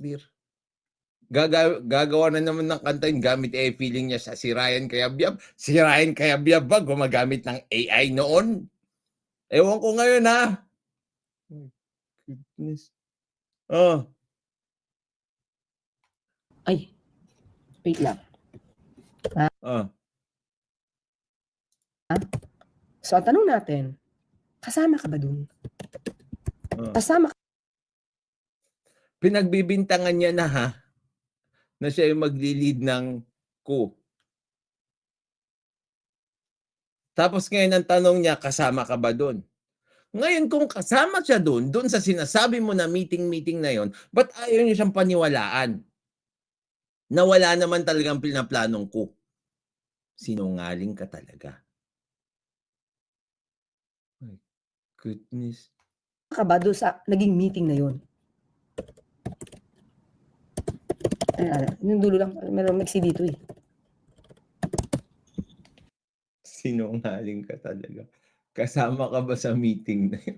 dear. Gaga gagawa na naman ng kanta yun gamit eh feeling niya sa si Ryan Cayabyab. Si Ryan Cayabyab ba gumagamit ng AI noon? Ewan ko ngayon ha. Goodness. Oh, Ay, wait lang. oh. So, ang tanong natin, kasama ka ba dun? oh. Kasama ka Pinagbibintangan niya na ha na siya yung magli-lead ng coup. Tapos ngayon ang tanong niya, kasama ka ba doon? Ngayon kung kasama siya doon, doon sa sinasabi mo na meeting-meeting na yon, ba't ayaw niyo siyang paniwalaan? Na wala naman talagang pinaplanong coup. Sinungaling ka talaga. My goodness. ka ba doon sa naging meeting na yun? Ay, ano, yung dulo lang, meron mixi dito eh. Sinungaling ka talaga. Kasama ka ba sa meeting na yun?